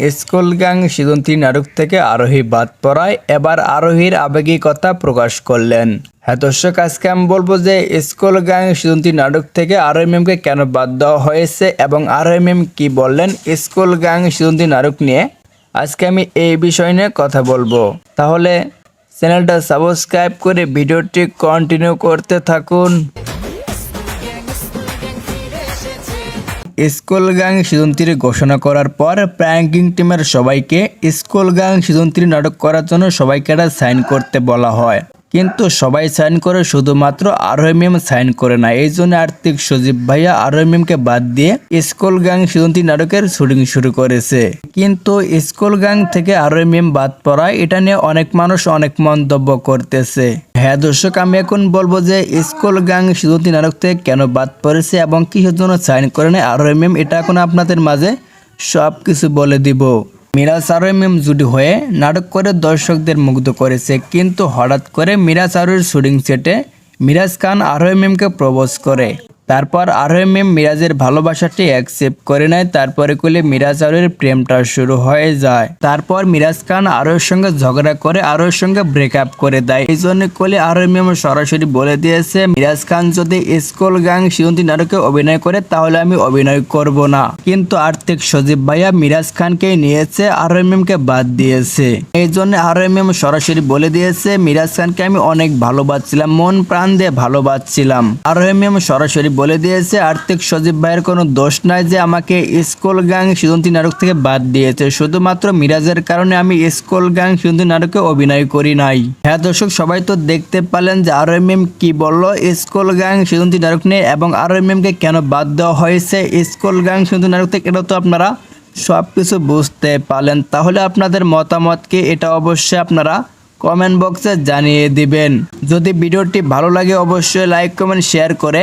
School gang season তিন নাটক থেকে আরোহী বাদ পড়ায় এবার আরোহীর আবেগিকতা প্রকাশ করলেন। হ্যাঁ দর্শক, আজকে আমি বলব যে স্কুল গ্যাং সিজন তিন নাটক থেকে আরোহী ম্যামকে কেন বাদ দেওয়া হয়েছে এবং আরোহী ম্যাম কি বললেন স্কুল গ্যাং সিজন তিন নাটক নিয়ে? আজকে আমি এই বিষয় নিয়ে কথা বলব। তাহলে চ্যানেলটা সাবস্ক্রাইব করে ভিডিওটি কন্টিনিউ করতে থাকুন। স্কুল গ্যাং সিজন ঘোষণা করার পর প্র্যাঙ্কিং টিমের সবাইকে স্কুল গ্যাং সিজন নাটক করার জন্য সবাইকে একটা সাইন করতে বলা হয়। কিন্তু সবাই সাইন করে শুধুমাত্র আরোহী মেম সাইন করে না। এই জন্য আর্থিক সজীব ভাইয়া আরোহী মেমকে বাদ দিয়ে স্কুল গ্যাং সিজন নাটকের শুটিং শুরু করেছে। কিন্তু স্কুল গ্যাং থেকে আরোহী মেম বাদ পড়ায় এটা নিয়ে অনেক মানুষ অনেক মন্তব্য করতেছে। হ্যাঁ দর্শক, আমি এখন বলব যে স্কুল গ্যাং সিজন নাটক থেকে কেন বাদ পড়েছে এবং কিসের জন্য সাইন করে আরোহী মেম এটা এখন আপনাদের মাঝে সব কিছু বলে দিব। মিরাজ মেম জুটি হয়ে নাটক করে দর্শকদের মুগ্ধ করেছে, কিন্তু হঠাৎ করে মিরাজ আরোহীর শুটিং সেটে মিরাজ খান আরও এমএমকে প্রপোজ করে। তারপর আরোহী মেম মিরাজের ভালোবাসাটি অ্যাকসেপ্ট করে নেয়, তারপরে কোলে মিরাজ আরোহীর প্রেমটা শুরু হয়ে যায়। তারপর মিরাজ খান আরোহীর সঙ্গে ঝগড়া করে আরোহীর সঙ্গে ব্রেকআপ করে দেয়। এই জন্য কোলে আরোহী মেম সরাসরি বলে দিয়েছে, মিরাজ খান যদি স্কুল গ্যাং সিয়ন্তি নাটকে অভিনয় করে, তাহলে আমি অভিনয় করব না। কিন্তু আর্থিক সজীব ভাইয়া মিরাজ খানকে নিয়েছে আরোহী মেমকে বাদ দিয়েছে। এই জন্য আরোহী মেম সরাসরি বলে দিয়েছে, মিরাজ খানকে আমি অনেক ভালোবাসছিলাম, মন প্রাণ দিয়ে ভালোবাসছিলাম। আরোহী মেম সরাসরি বলে দিয়েছে, আর্থিক সজীব ভাইয়ের কোনো দোষ নাই যে আমাকে স্কুল গ্যাং সিজন্তি নাটক থেকে বাদ দিয়েছে। শুধুমাত্র মিরাজের কারণে আমি স্কুল গ্যাং সিজন্তি নাটকে অভিনয় করি নাই। হ্যাঁ দর্শক, সবাই তো দেখতে পারলেন যে আরোহী মেম কি বলল, স্কুল গ্যাং সিজন্তি নাটক নিয়ে এবং আরোহী মেমকে কেন বাদ দেওয়া হয়েছে? স্কুল গ্যাং সিজন্তি নাটক থেকে এটা তো আপনারা সব কিছু বুঝতে পারলেন। তাহলে আপনাদের মতামতকে এটা অবশ্যই আপনারা কমেন্ট বক্সে জানিয়ে দিবেন। যদি ভিডিওটি ভালো লাগে, অবশ্যই লাইক, কমেন্ট, শেয়ার করে